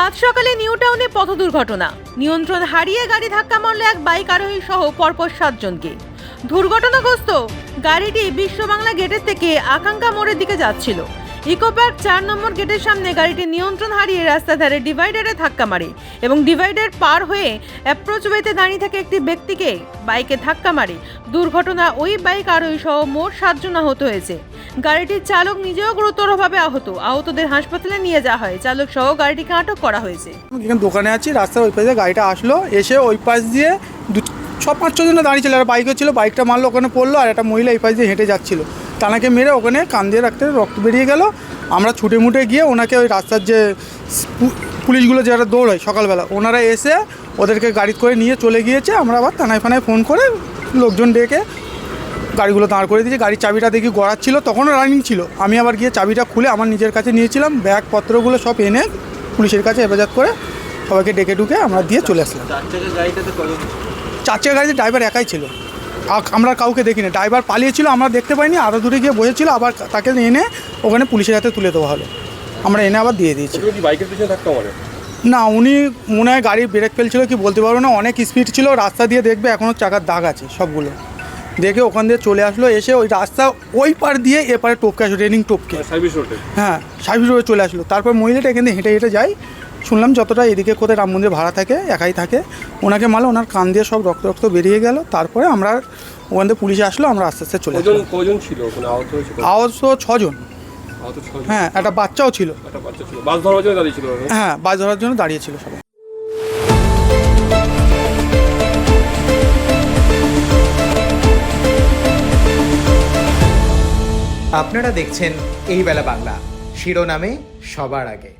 সাত সকালে নিউ টাউনে পথ দুর্ঘটনা। নিয়ন্ত্রণ হারিয়ে গাড়ি ধাক্কা মারল এক বাইক আরোহী সহ পরপর সাতজনকে। দুর্ঘটনাগ্রস্ত গাড়িটি বিশ্ববাংলা গেটের থেকে আকাঙ্ক্ষা মোড়ের দিকে যাচ্ছিল। ইকো পার্ক চার নম্বর গেটের সামনে গাড়িটি নিয়ন্ত্রণ হারিয়ে রাস্তা ধারে ডিভাইডারে ধাক্কা মারে এবং ডিভাইডার পার হয়ে অ্যাপ্রোচ ওয়েতে দাঁড়িয়ে থাকা একটি ব্যক্তিকে বাইকে ধাক্কা মারে। দুর্ঘটনা ওই বাইক আরোহী সহ মোট সাতজন আহত হয়েছে। গাড়িটির চালক নিজেও গুরুতরভাবে আহত। আহতদের হাসপাতালে নিয়ে যাওয়া হয়। চালক সহ গাড়িটিকে আটক করা হয়েছে। দোকানে আছি, রাস্তার ওই পাশে গাড়িটা আসলো, এসে ওই পাশ দিয়ে ছ পাঁচ ছজনে দাঁড়িয়ে ছিল আর বাইকও ছিল বাইকটা মারলো, ওখানে পড়ল, আর একটা মহিলা এই পাশ দিয়ে হেঁটে যাচ্ছিল। তানাকে মেরে ওখানে কান দিয়ে রাখতে রক্ত বেরিয়ে গেল। আমরা ছুটে মুটে গিয়ে ওনাকে ওই রাস্তার যে পুলিশগুলো যারা দৌড়ায় সকালবেলা, ওনারা এসে ওদেরকে গাড়ি করে নিয়ে চলে গিয়েছে। আমরা আবার থানায় ফানায় ফোন করে লোকজন ডেকে গাড়িগুলো দাঁড় করে দিয়েছি। গাড়ির চাবিটা দেখি গড়াচ্ছিল, তখনও রানিং ছিল। আমি আবার গিয়ে চাবিটা খুলে আমার নিজের কাছে নিয়েছিলাম ব্যাগপত্রগুলো সব এনে পুলিশের কাছে হেফাজত করে সবাইকে ডেকে ডুকে আমরা দিয়ে চলে আসলাম। চার চাকা গাড়িতে ড্রাইভার একাই ছিল। আমরা কাউকে দেখিনি। ড্রাইভার পালিয়েছিল আমরা দেখতে পাইনি আরও দূরে গিয়ে বসেছিল আবার তাকে এনে ওখানে পুলিশের হাতে তুলে দেওয়া হলো। আমরা এনে আবার দিয়ে দিয়েছি। বাইকের পিছনে না উনি মনে হয় গাড়ি ব্রেক ফেলছিল কি বলতে পারব না অনেক স্পিড ছিল রাস্তা দিয়ে দেখবে এখনও চাকার দাগ আছে সবগুলো। দেখে ওখান দিয়ে চলে আসলো এসে ওই রাস্তা ওই পার দিয়ে এপারে টপকে আসলো রেনিং টপকে। হ্যাঁ সার্ভিস রোডে চলে আসলো। তারপর মহিলাটা এখান থেকে হেঁটে হেঁটে যায় শুনলাম যতটা এদিকে কোথায় রাম মন্দির ভাড়া থাকে একাই থাকে। ওনাকে মারলো ওনার কান দিয়ে সব রক্ত রক্ত বেরিয়ে গেল। তারপরে আমরা ওখান থেকে পুলিশে আসলো আমরা আস্তে আস্তে চলে কজন ছিল আহত আওয়াজ তো ছজন। হ্যাঁ একটা বাচ্চাও ছিল। একটা বাস ধরার জন্য দাঁড়িয়ে ছিল হ্যাঁ বাস ধরার জন্য দাঁড়িয়েছিল সবাই। আপনারা দেখছেন এই বেলা বাংলা। শিরোনামে সবার আগে।